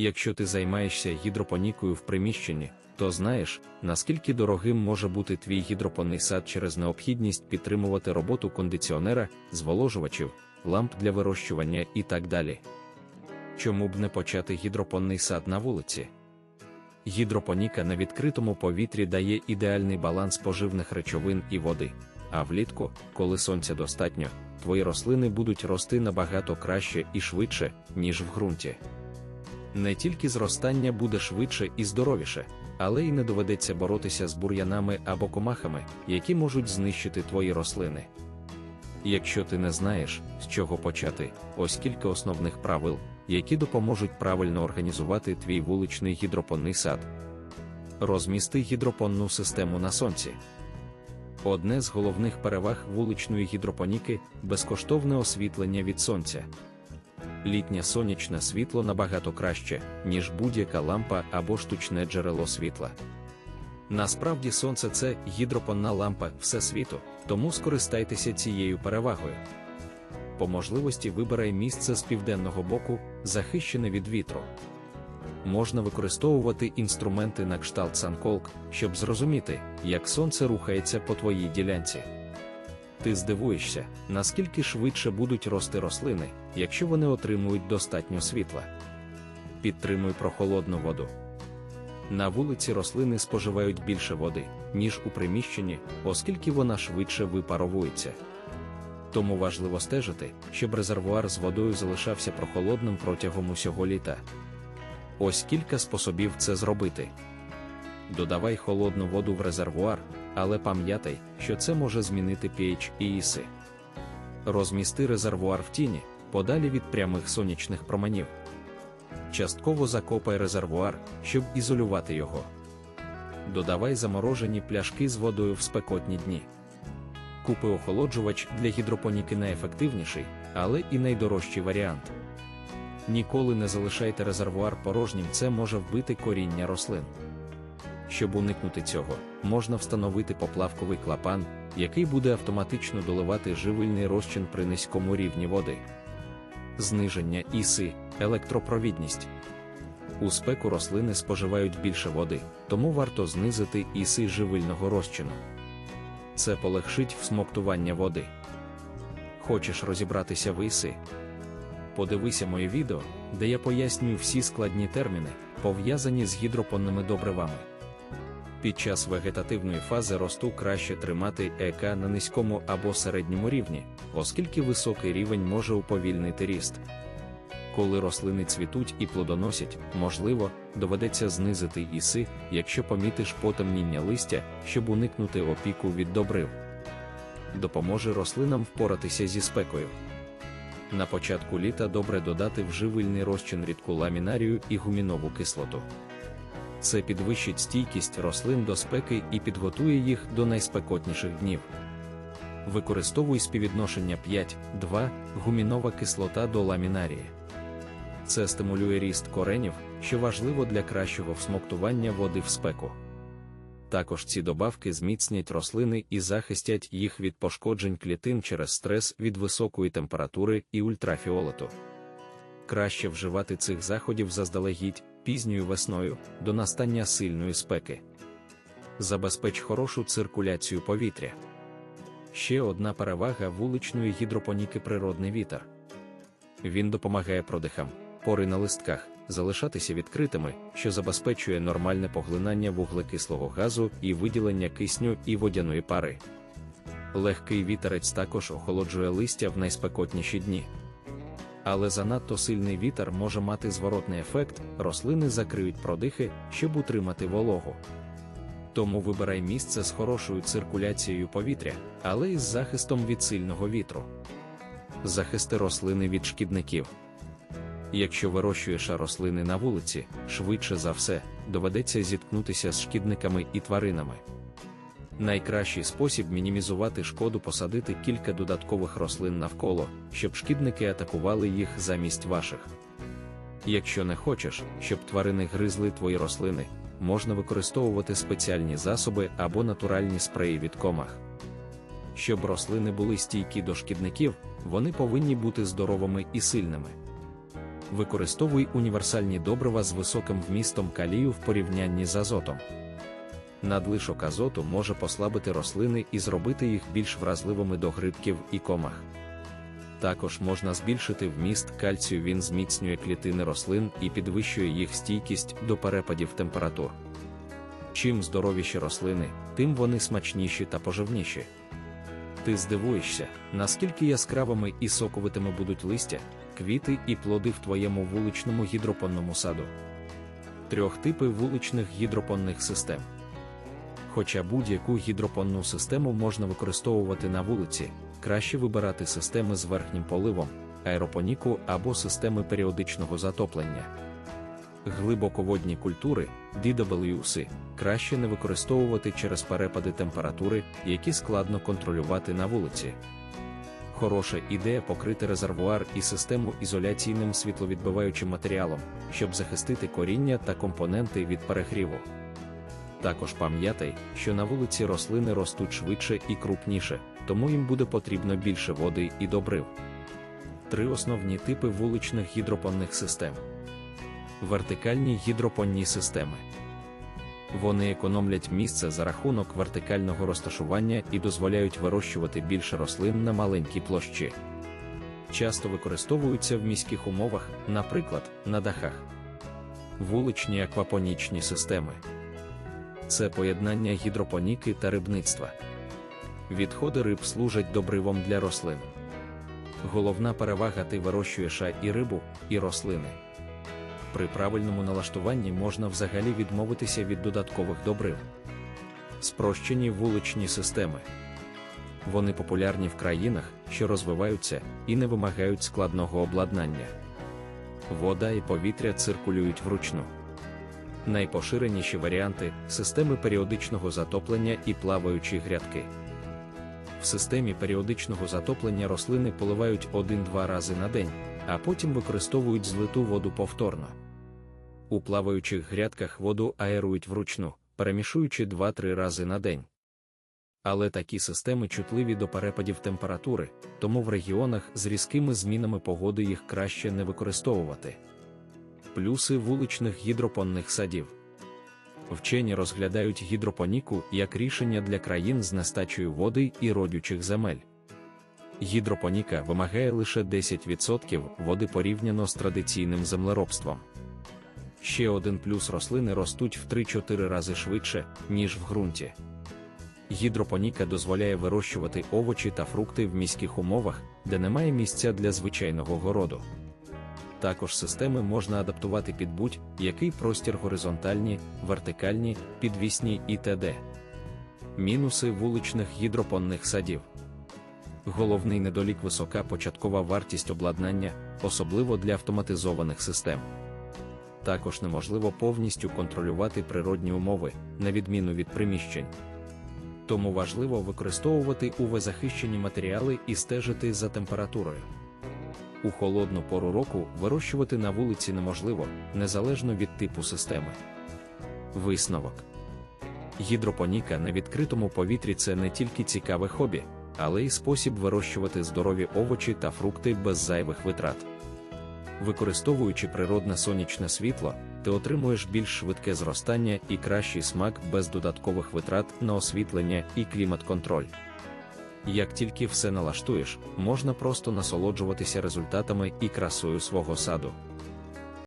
Якщо ти займаєшся гідропонікою в приміщенні, то знаєш, наскільки дорогим може бути твій гідропонний сад через необхідність підтримувати роботу кондиціонера, зволожувачів, ламп для вирощування і так далі. Чому б не почати гідропонний сад на вулиці? Гідропоніка на відкритому повітрі дає ідеальний баланс поживних речовин і води, а влітку, коли сонця достатньо, твої рослини будуть рости набагато краще і швидше, ніж в ґрунті. Не тільки зростання буде швидше і здоровіше, але й не доведеться боротися з бур'янами або комахами, які можуть знищити твої рослини. Якщо ти не знаєш, з чого почати, ось кілька основних правил, які допоможуть правильно організувати твій вуличний гідропонний сад. Розмісти гідропонну систему на сонці. Одне з головних переваг вуличної гідропоніки безкоштовне освітлення від сонця. Літнє сонячне світло набагато краще, ніж будь-яка лампа або штучне джерело світла. Насправді сонце це гідропонна лампа всесвіту, тому скористайтеся цією перевагою. По можливості вибирай місце з південного боку, захищене від вітру. Можна використовувати інструменти на кшталт санколк, щоб зрозуміти, як сонце рухається по твоїй ділянці. Ти здивуєшся, наскільки швидше будуть рости рослини, якщо вони отримують достатньо світла. Підтримуй прохолодну воду. На вулиці рослини споживають більше води, ніж у приміщенні, оскільки вона швидше випаровується. Тому важливо стежити, щоб резервуар з водою залишався прохолодним протягом усього літа. Ось кілька способів це зробити. Додавай холодну воду в резервуар, але пам'ятай, що це може змінити pH і іси. Розмісти резервуар в тіні, подалі від прямих сонячних променів. Частково закопай резервуар, щоб ізолювати його. Додавай заморожені пляшки з водою в спекотні дні. Купи охолоджувач для гідропоніки найефективніший, але і найдорожчий варіант. Ніколи не залишайте резервуар порожнім, це може вбити коріння рослин. Щоб уникнути цього, можна встановити поплавковий клапан, який буде автоматично доливати живильний розчин при низькому рівні води. Зниження іси, електропровідність. У спеку рослини споживають більше води, тому варто знизити іси живильного розчину. Це полегшить всмоктування води. Хочеш розібратися в іси? Подивися моє відео, де я пояснюю всі складні терміни, пов'язані з гідропонними добривами. Під час вегетативної фази росту краще тримати ЕК на низькому або середньому рівні, оскільки високий рівень може уповільнити ріст. Коли рослини цвітуть і плодоносять, можливо, доведеться знизити іси, якщо помітиш потемніння листя, щоб уникнути опіку від добрив. Допоможе рослинам впоратися зі спекою. На початку літа добре додати в розчин рідку ламінарію і гумінову кислоту. Це підвищить стійкість рослин до спеки і підготує їх до найспекотніших днів. Використовуй співвідношення 5-2 гумінова кислота до ламінарії. Це стимулює ріст коренів, що важливо для кращого всмоктування води в спеку. Також ці добавки зміцнять рослини і захистять їх від пошкоджень клітин через стрес від високої температури і ультрафіолету. Краще вживати цих заходів заздалегідь пізньою весною до настання сильної спеки. Забезпеч хорошу циркуляцію повітря. Ще одна перевага вуличної гідропоніки природний вітер. Він допомагає продихам, пори на листках, залишатися відкритими, що забезпечує нормальне поглинання вуглекислого газу і виділення кисню і водяної пари. Легкий вітерець також охолоджує листя в найспекотніші дні. Але занадто сильний вітер може мати зворотний ефект, рослини закриють продихи, щоб утримати вологу. Тому вибирай місце з хорошою циркуляцією повітря, але із захистом від сильного вітру. Захисти рослини від шкідників. Якщо вирощуєш рослини на вулиці, швидше за все, доведеться зіткнутися з шкідниками і тваринами. Найкращий спосіб мінімізувати шкоду посадити кілька додаткових рослин навколо, щоб шкідники атакували їх замість ваших. Якщо не хочеш, щоб тварини гризли твої рослини, можна використовувати спеціальні засоби або натуральні спреї від комах. Щоб рослини були стійкі до шкідників, вони повинні бути здоровими і сильними. Використовуй універсальні добрива з високим вмістом калію в порівнянні з азотом. Надлишок азоту може послабити рослини і зробити їх більш вразливими до грибків і комах. Також можна збільшити вміст кальцію, він зміцнює клітини рослин і підвищує їх стійкість до перепадів температур. Чим здоровіші рослини, тим вони смачніші та поживніші. Ти здивуєшся, наскільки яскравими і соковитими будуть листя, квіти і плоди в твоєму вуличному гідропонному саду. Трьох типи вуличних гідропонних систем. Хоча будь-яку гідропонну систему можна використовувати на вулиці, краще вибирати системи з верхнім поливом, аеропоніку або системи періодичного затоплення. Глибоководні культури DWC краще не використовувати через перепади температури, які складно контролювати на вулиці. Хороша ідея покрити резервуар і систему ізоляційним світловідбиваючим матеріалом, щоб захистити коріння та компоненти від перегріву. Також пам'ятай, що на вулиці рослини ростуть швидше і крупніше, тому їм буде потрібно більше води і добрив. Три основні типи вуличних гідропонних систем. Вертикальні гідропонні системи. Вони економлять місце за рахунок вертикального розташування і дозволяють вирощувати більше рослин на маленькій площі. Часто використовуються в міських умовах, наприклад, на дахах. Вуличні аквапонічні системи це поєднання гідропоніки та рибництва. Відходи риб служать добривом для рослин. Головна перевага ти вирощуєш і рибу, і рослини. При правильному налаштуванні можна взагалі відмовитися від додаткових добрив. Спрощені вуличні системи. Вони популярні в країнах, що розвиваються і не вимагають складного обладнання. Вода і повітря циркулюють вручну. Найпоширеніші варіанти системи періодичного затоплення і плаваючі грядки. В системі періодичного затоплення рослини поливають 1-2 рази на день, а потім використовують злиту воду повторно. У плаваючих грядках воду аерують вручну, перемішуючи 2-3 рази на день. Але такі системи чутливі до перепадів температури, тому в регіонах з різкими змінами погоди їх краще не використовувати. Плюси вуличних гідропонних садів. Вчені розглядають гідропоніку як рішення для країн з нестачею води і родючих земель. Гідропоніка вимагає лише 10% води порівняно з традиційним землеробством. Ще один плюс рослини ростуть в 3-4 рази швидше, ніж в ґрунті. Гідропоніка дозволяє вирощувати овочі та фрукти в міських умовах, де немає місця для звичайного городу. Також системи можна адаптувати під будь-який простір горизонтальні, вертикальні, підвісні і т.д. Мінуси вуличних гідропонних садів. Головний недолік висока початкова вартість обладнання, особливо для автоматизованих систем. Також неможливо повністю контролювати природні умови, на відміну від приміщень. Тому важливо використовувати UV-захищені матеріали і стежити за температурою. У холодну пору року вирощувати на вулиці неможливо, незалежно від типу системи. Висновок гідропоніка на відкритому повітрі це не тільки цікаве хобі, але й спосіб вирощувати здорові овочі та фрукти без зайвих витрат. Використовуючи природне сонячне світло, ти отримуєш більш швидке зростання і кращий смак без додаткових витрат на освітлення і клімат-контроль. Як тільки все налаштуєш, можна просто насолоджуватися результатами і красою свого саду.